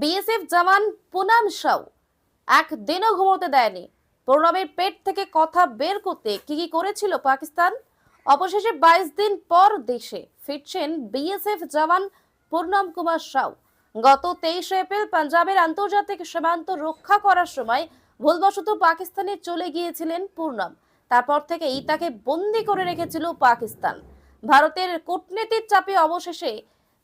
BSF জওয়ান পুনাম সাউ একদিনও ঘুমোতে দেয়নি। প্রণবের পেট থেকে কথা বের করতে কি কি করেছিল পাকিস্তান? অবশেষে বাইশ দিন পর দেশে ফিরছেন বিএসএফ জওয়ান পূর্ণম কুমার সাউ। গত তেইশে এপ্রিল পাঞ্জাবের আন্তর্জাতিক সীমান্ত রক্ষা করার সময় ভুলবশত পাকিস্তানে চলে গিয়েছিলেন পূর্ণম তারপর থেকেই তাকে বন্দি করে রেখেছিল পাকিস্তান। ভারতের কূটনীতির চাপে অবশেষে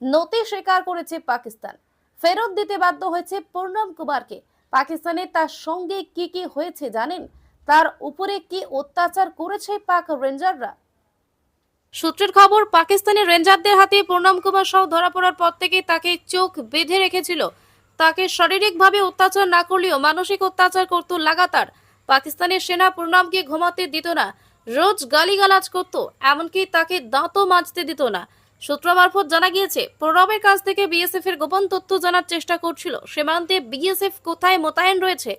নতি স্বীকার করেছে পাকিস্তান। ফেরত দিতে বাধ্য হয়েছে পূর্ণম কুমারকে। পাকিস্তানে তার সঙ্গে কি কি হয়েছে জানেন? তার উপরে কি অত্যাচার করেছে পাক রেঞ্জাররা? সূত্রের খবর, পাকিস্তানি রেঞ্জারদের হাতে পূর্ণম কুমার সহ ধরা পড়ার পর থেকে তাকে চোখ বেঁধে রেখেছিল। তাকে শারীরিকভাবে অত্যাচার না করলেও মানসিক অত্যাচার করত লাগাতার। পাকিস্তানের সেনা পূর্ণমকে ঘুমাতে দিত না, রোজ গালিগালাজ করত, এমনকি তাকে দাঁতও মাজতে দিত না। সূত্র মারফত জানা গিয়েছে, প্রণবের কাছ থেকে বিএসএফ এর গোপন তথ্য জানার চেষ্টা করছিল। সীমান্তে বিএসএফ কোথায় মোতায়েন রয়েছে,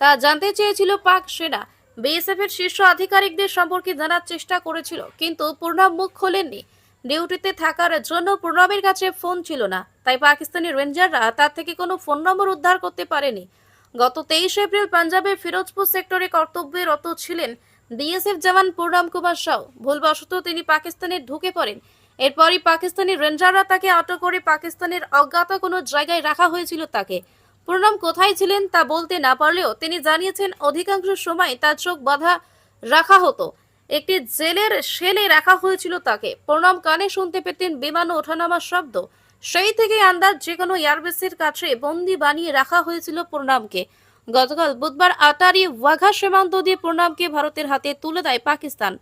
তা জানতে চেয়েছিল পাক সেনা। বিএসএফ এর শীর্ষ আধিকারিকদের সম্পর্কে জানার চেষ্টা করেছিল, কিন্তু প্রণব মুখ খোলেননি। ডিউটিতে থাকার জন্য প্রণবের কাছে ফোন ছিল না, তাই পাকিস্তানি রেঞ্জাররা তার থেকে কোনো ফোন নম্বর উদ্ধার করতে পারেনি। গত তেইশ এপ্রিল পাঞ্জাবের ফিরোজপুর সেক্টরে কর্তব্যরত ছিলেন বিএসএফ জওয়ান পূর্ণম কুমার সাউ। ভুলবশত তিনি পাকিস্তানে ঢুকে পড়েন। এরপরই পাকিস্তানি রেঞ্জাররা তাকে আটক করে পাকিস্তানের অজ্ঞাত কোনো জায়গায় রাখা হয়েছিল তাকে। পূর্ণম কোথায় ছিলেন তা বলতে না পারলেও তিনি জানিয়েছেন, অধিকাংশ সময় তার চোখ বাঁধা রাখা হতো। একটি জেলের সেলে রাখা হয়েছিল তাকে। প্রণব কানে শুনতে পেতেন বিমান ওঠানামার শব্দ। সেই থেকে আন্দাজ যে কোনো এয়ারবেসের কাছে বন্দি বানিয়ে রাখা হয়েছিল প্রণামকে গতকাল বুধবার আটারি ওয়াঘা সীমান্ত দিয়ে প্রণামকে ভারতের হাতে তুলে দেয় পাকিস্তান।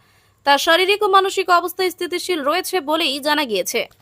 তার শারীরিক ও মানসিক অবস্থা স্থিতিশীল রয়েছে বলেই জানা গিয়েছে।